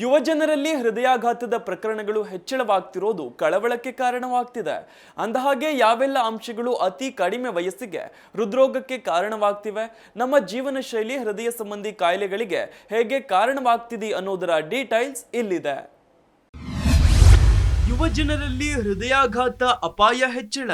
ಯುವ ಜನರಲ್ಲಿ ಹೃದಯಾಘಾತದ ಪ್ರಕರಣಗಳು ಹೆಚ್ಚಳವಾಗ್ತಿರೋದು ಕಳವಳಕ್ಕೆ ಕಾರಣವಾಗ್ತಿದೆ. ಅಂದಹಾಗೆ ಯಾವೆಲ್ಲ ಅಂಶಗಳು ಅತಿ ಕಡಿಮೆ ವಯಸ್ಸಿಗೆ ಹೃದ್ರೋಗಕ್ಕೆ ಕಾರಣವಾಗ್ತಿವೆ? ನಮ್ಮ ಜೀವನ ಶೈಲಿ, ಹೃದಯ ಸಂಬಂಧಿ ಕಾಯಿಲೆಗಳಿಗೆ ಹೇಗೆ ಕಾರಣವಾಗ್ತಿದೆ ಅನ್ನೋದರ ಡೀಟೈಲ್ಸ್ ಇಲ್ಲಿದೆ. ಯುವ ಜನರಲ್ಲಿ ಹೃದಯಾಘಾತ ಅಪಾಯ ಹೆಚ್ಚಳ.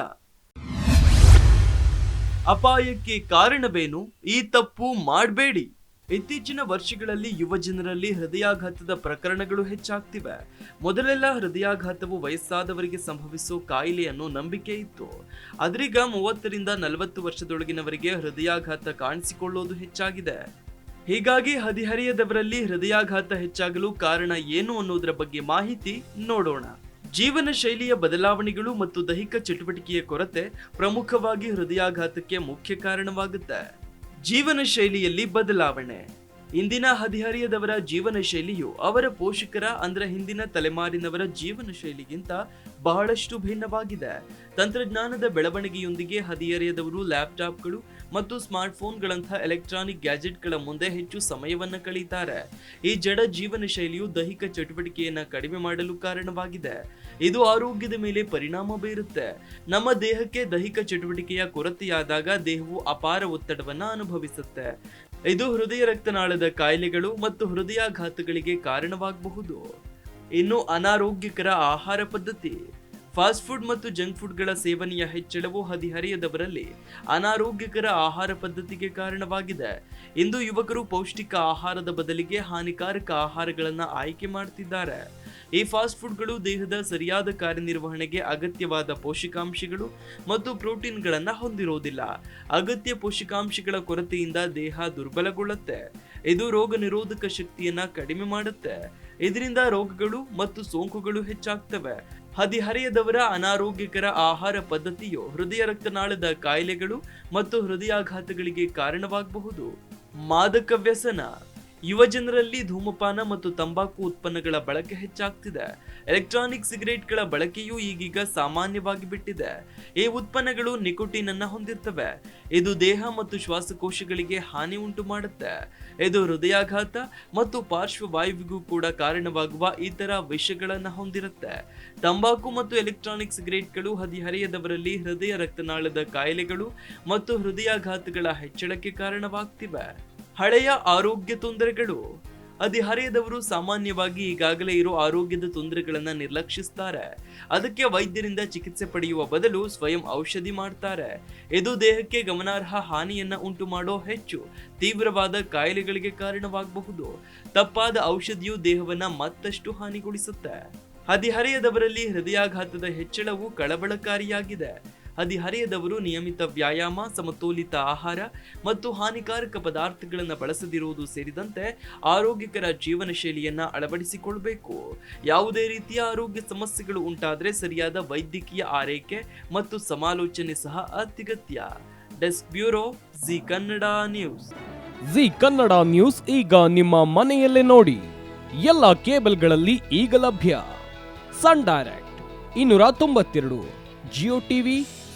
ಅಪಾಯಕ್ಕೆ ಕಾರಣವೇನು? ಈ ತಪ್ಪು ಮಾಡಬೇಡಿ. ಇತ್ತೀಚಿನ ವರ್ಷಗಳಲ್ಲಿ ಯುವ ಜನರಲ್ಲಿ ಹೃದಯಾಘಾತದ ಪ್ರಕರಣಗಳು ಹೆಚ್ಚಾಗ್ತಿವೆ. ಮೊದಲೆಲ್ಲ ಹೃದಯಾಘಾತವು ವಯಸ್ಸಾದವರಿಗೆ ಸಂಭವಿಸೋ ಕಾಯಿಲೆ ಅನ್ನೋ ನಂಬಿಕೆ ಇತ್ತು. ಆದ್ರೀಗ ಮೂವತ್ತರಿಂದ ನಲವತ್ತು ವರ್ಷದೊಳಗಿನವರಿಗೆ ಹೃದಯಾಘಾತ ಕಾಣಿಸಿಕೊಳ್ಳೋದು ಹೆಚ್ಚಾಗಿದೆ. ಹೀಗಾಗಿ ಹದಿಹರೆಯದವರಲ್ಲಿ ಹೃದಯಾಘಾತ ಹೆಚ್ಚಾಗಲು ಕಾರಣ ಏನು ಅನ್ನೋದರ ಬಗ್ಗೆ ಮಾಹಿತಿ ನೋಡೋಣ. ಜೀವನ ಶೈಲಿಯ ಬದಲಾವಣೆಗಳು ಮತ್ತು ದೈಹಿಕ ಚಟುವಟಿಕೆಯ ಕೊರತೆ ಪ್ರಮುಖವಾಗಿ ಹೃದಯಾಘಾತಕ್ಕೆ ಮುಖ್ಯ ಕಾರಣವಾಗುತ್ತೆ. ಜೀವನ ಶೈಲಿಯಲ್ಲಿ ಬದಲಾವಣೆ. ಇಂದಿನ ಹದಿಹರಿಯದವರ ಜೀವನ ಶೈಲಿಯು ಅವರ ಪೋಷಕರ ಅಂದ್ರೆ ಹಿಂದಿನ ತಲೆಮಾರಿನವರ ಜೀವನ ಶೈಲಿಗಿಂತ ಬಹಳಷ್ಟು ಭಿನ್ನವಾಗಿದೆ. ತಂತ್ರಜ್ಞಾನದ ಬೆಳವಣಿಗೆಯೊಂದಿಗೆ ಹದಿಹರಿಯದವರು ಲ್ಯಾಪ್ಟಾಪ್ಗಳು ಮತ್ತು ಸ್ಮಾರ್ಟ್ಫೋನ್ಗಳಂತಹ ಎಲೆಕ್ಟ್ರಾನಿಕ್ ಗ್ಯಾಜೆಟ್ಗಳ ಮುಂದೆ ಹೆಚ್ಚು ಸಮಯವನ್ನು ಕಳೀತಾರೆ. ಈ ಜಡ ಜೀವನ ಶೈಲಿಯು ದೈಹಿಕ ಚಟುವಟಿಕೆಯನ್ನ ಕಡಿಮೆ ಮಾಡಲು ಕಾರಣವಾಗಿದೆ. ಇದು ಆರೋಗ್ಯದ ಮೇಲೆ ಪರಿಣಾಮ ಬೀರುತ್ತೆ. ನಮ್ಮ ದೇಹಕ್ಕೆ ದೈಹಿಕ ಚಟುವಟಿಕೆಯ ಕೊರತೆಯಾದಾಗ ದೇಹವು ಅಪಾರ ಒತ್ತಡವನ್ನು ಅನುಭವಿಸುತ್ತೆ. ಇದು ಹೃದಯ ರಕ್ತನಾಳದ ಕಾಯಿಲೆಗಳು ಮತ್ತು ಹೃದಯಾಘಾತಗಳಿಗೆ ಕಾರಣವಾಗಬಹುದು. ಇನ್ನು ಅನಾರೋಗ್ಯಕರ ಆಹಾರ ಪದ್ಧತಿ. ಫಾಸ್ಟ್ ಫುಡ್ ಮತ್ತು ಜಂಕ್ ಫುಡ್ಗಳ ಸೇವನೆಯ ಹೆಚ್ಚಳವು ಹದಿಹರೆಯದವರಲ್ಲಿ ಅನಾರೋಗ್ಯಕರ ಆಹಾರ ಪದ್ಧತಿಗೆ ಕಾರಣವಾಗಿದೆ. ಇಂದು ಯುವಕರು ಪೌಷ್ಟಿಕ ಆಹಾರದ ಬದಲಿಗೆ ಹಾನಿಕಾರಕ ಆಹಾರಗಳನ್ನು ಆಯ್ಕೆ ಮಾಡ್ತಿದ್ದಾರೆ. ಈ ಫಾಸ್ಟ್ ಫುಡ್ಗಳು ದೇಹದ ಸರಿಯಾದ ಕಾರ್ಯನಿರ್ವಹಣೆಗೆ ಅಗತ್ಯವಾದ ಪೋಷಕಾಂಶಗಳು ಮತ್ತು ಪ್ರೋಟೀನ್ಗಳನ್ನು ಹೊಂದಿರೋದಿಲ್ಲ. ಅಗತ್ಯ ಪೋಷಕಾಂಶಗಳ ಕೊರತೆಯಿಂದ ದೇಹ ದುರ್ಬಲಗೊಳ್ಳುತ್ತೆ. ಇದು ರೋಗ ನಿರೋಧಕ ಶಕ್ತಿಯನ್ನ ಕಡಿಮೆ ಮಾಡುತ್ತೆ. ಇದರಿಂದ ರೋಗಗಳು ಮತ್ತು ಸೋಂಕುಗಳು ಹೆಚ್ಚಾಗ್ತವೆ. ಹದಿಹರೆಯದವರ ಅನಾರೋಗ್ಯಕರ ಆಹಾರ ಪದ್ಧತಿಯು ಹೃದಯ ರಕ್ತನಾಳದ ಕಾಯಿಲೆಗಳು ಮತ್ತು ಹೃದಯಾಘಾತಗಳಿಗೆ ಕಾರಣವಾಗಬಹುದು. ಮಾದಕ ವ್ಯಸನ ಯುವ ಜನರಲ್ಲಿ ಧೂಮಪಾನ ಮತ್ತು ತಂಬಾಕು ಉತ್ಪನ್ನಗಳ ಬಳಕೆ ಹೆಚ್ಚಾಗ್ತಿದೆ. ಎಲೆಕ್ಟ್ರಾನಿಕ್ ಸಿಗರೇಟ್ಗಳ ಬಳಕೆಯೂ ಈಗೀಗ ಸಾಮಾನ್ಯವಾಗಿ ಬಿಟ್ಟಿದೆ. ಈ ಉತ್ಪನ್ನಗಳು ನಿಕೋಟಿನ್ ಅನ್ನ ಹೊಂದಿರ್ತವೆ. ಇದು ದೇಹ ಮತ್ತು ಶ್ವಾಸಕೋಶಗಳಿಗೆ ಹಾನಿ ಉಂಟು ಮಾಡುತ್ತೆ. ಇದು ಹೃದಯಾಘಾತ ಮತ್ತು ಪಾರ್ಶ್ವವಾಯುವಿಗೂ ಕೂಡ ಕಾರಣವಾಗುವ ಇತರ ವಿಷಗಳನ್ನ ಹೊಂದಿರುತ್ತೆ. ತಂಬಾಕು ಮತ್ತು ಎಲೆಕ್ಟ್ರಾನಿಕ್ ಸಿಗರೇಟ್ಗಳು ಹದಿಹರೆಯದವರಲ್ಲಿ ಹೃದಯ ರಕ್ತನಾಳದ ಕಾಯಿಲೆಗಳು ಮತ್ತು ಹೃದಯಾಘಾತಗಳ ಹೆಚ್ಚಳಕ್ಕೆ ಕಾರಣವಾಗ್ತಿವೆ. ಹಳೆಯ ಆರೋಗ್ಯ ತೊಂದರೆಗಳು. ಹದಿಹರೆಯದವರು ಸಾಮಾನ್ಯವಾಗಿ ಈಗಾಗಲೇ ಇರೋ ಆರೋಗ್ಯದ ತೊಂದರೆಗಳನ್ನು ನಿರ್ಲಕ್ಷಿಸ್ತಾರೆ. ಅದಕ್ಕೆ ವೈದ್ಯರಿಂದ ಚಿಕಿತ್ಸೆ ಪಡೆಯುವ ಬದಲು ಸ್ವಯಂ ಔಷಧಿ ಮಾಡ್ತಾರೆ. ಇದು ದೇಹಕ್ಕೆ ಗಮನಾರ್ಹ ಹಾನಿಯನ್ನ ಉಂಟು ಮಾಡೋ ಹೆಚ್ಚು ತೀವ್ರವಾದ ಕಾಯಿಲೆಗಳಿಗೆ ಕಾರಣವಾಗಬಹುದು. ತಪ್ಪಾದ ಔಷಧಿಯು ದೇಹವನ್ನ ಮತ್ತಷ್ಟು ಹಾನಿಗೊಳಿಸುತ್ತೆ. ಹದಿಹರೆಯದವರಲ್ಲಿ ಹೃದಯಾಘಾತದ ಹೆಚ್ಚಳವು ಕಳವಳಕಾರಿಯಾಗಿದೆ. ಹದಿಹರೆಯದವರು ನಿಯಮಿತ ವ್ಯಾಯಾಮ, ಸಮತೋಲಿತ ಆಹಾರ ಮತ್ತು ಹಾನಿಕಾರಕ ಪದಾರ್ಥಗಳನ್ನು ಬಳಸದಿರುವುದು ಸೇರಿದಂತೆ ಆರೋಗ್ಯಕರ ಜೀವನ ಶೈಲಿಯನ್ನು ಅಳವಡಿಸಿಕೊಳ್ಬೇಕು. ಯಾವುದೇ ರೀತಿಯ ಆರೋಗ್ಯ ಸಮಸ್ಯೆಗಳು ಉಂಟಾದರೆ ಸರಿಯಾದ ವೈದ್ಯಕೀಯ ಆರೈಕೆ ಮತ್ತು ಸಮಾಲೋಚನೆ ಸಹ ಅತ್ಯಗತ್ಯ. Desk bureau, Zee Kannada news. Zee Kannada news ಈಗ ನಿಮ್ಮ ಮನೆಯಲ್ಲೇ ನೋಡಿ. ಎಲ್ಲ ಕೇಬಲ್ಗಳಲ್ಲಿ ಈಗ ಲಭ್ಯ. ಸನ್ ಡೈರೆಕ್ಟ್, ಇನ್ನೂರ ತೊಂಬತ್ತೆರಡು, ಜಿಯೋ ಟಿವಿ